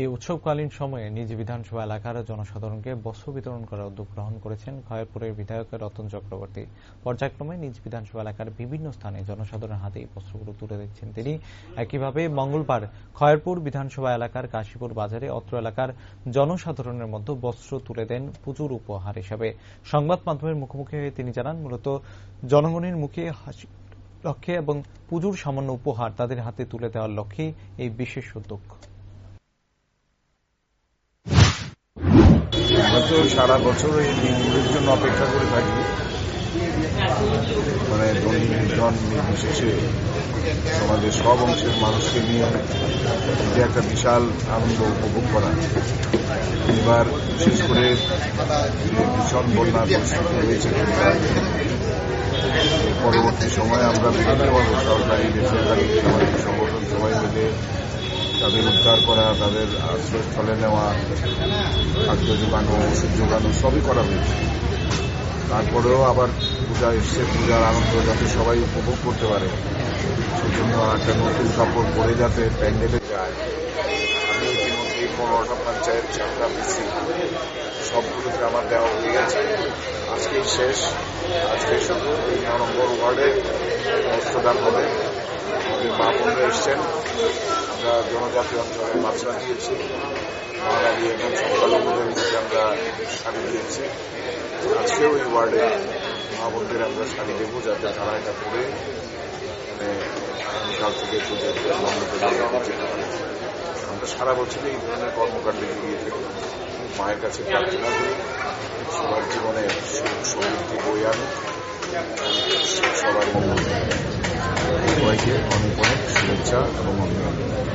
এই উৎসবকালীন সময়ে নিজ বিধানসভা এলাকার জনসাধারণকে বস্ত্র বিতরণ করার উদ্যোগ গ্রহণ করেছেন খয়েরপুরের বিধায়ক রতন চক্রবর্তী। পর্যায়ক্রমে নিজ বিধানসভা এলাকার বিভিন্ন স্থানে জনসাধারণের হাতে এই বস্ত্রগুলো তুলে দিচ্ছেন তিনি। একইভাবে মঙ্গলবার খয়েরপুর বিধানসভা এলাকার কাশীপুর বাজারে অত্র এলাকার জনসাধারণের মধ্যে বস্ত্র তুলে দেন পুজোর উপহার হিসাবে। সংবাদ মাধ্যমের মুখোমুখি হয়ে তিনি জানান, মূলত জনগণের মুখে লক্ষ্যে এবং পুজোর সামান্য উপহার তাদের হাতে তুলে দেওয়ার লক্ষ্যে এই বিশেষ উদ্যোগ। তো সারা বছর এই দিনগুলির জন্য অপেক্ষা করে থাকি। মানে ধনী নির্জন নির্বিশেষে সমাজের সব অংশের মানুষকে নিয়ে যে একটা বিশাল আনন্দ উপভোগ করা। এবার বিশেষ করে যে ভীষণ বন্যা পরিস্থিতি রয়েছে পরবর্তী সময়ে আমরা বিভিন্নভাবে সরকারি বেসরকারি সামাজিক সংগঠন সবাই মিলে তাদের উদ্ধার করা, তাদের আশ্রয়স্থলে নেওয়া, খাদ্য যোগানো, ওষুধ যোগানো, সবই করা হয়েছে। তারপরেও আবার পূজা এসছে, পূজার আনন্দ যাতে সবাই উপভোগ করতে পারে। সেজন্য একটা নতুন কাপড় পরে যাতে প্যান্ডেলে যায়। আমি ইতিমধ্যে পনেরোটা পঞ্চায়েত চারটা পিসি সবগুলোতে আমার দেওয়া হয়ে গেছে। আজকেই শেষ। আজকে শুধু এই নম্বর ওয়ার্ডে বস্ত্রদান হবে। আমাদের মা বোনরা এসছেন। আমরা জনজাতি অঞ্চলে বাচ্চা দিয়েছি। বাঙালি এবং সংখ্যালঘুদের মধ্যে আমরা শাড়ি দিয়েছি। আজকেও এই ওয়ার্ডে মা বোনদের আমরা শাড়ি দেবো যাতে তারা এটা পরে মানে আগামীকাল থেকে পারে আমরা সারা বছরই এই ধরনের কর্মকাণ্ডে জড়িয়ে থাকি। মায়ের কাছে প্রার্থনা করি, সবার জীবনে সমৃদ্ধি বই আনুক। সবার সবাইকে অনেক অনেক শুভেচ্ছা এবং অভিনন্দন।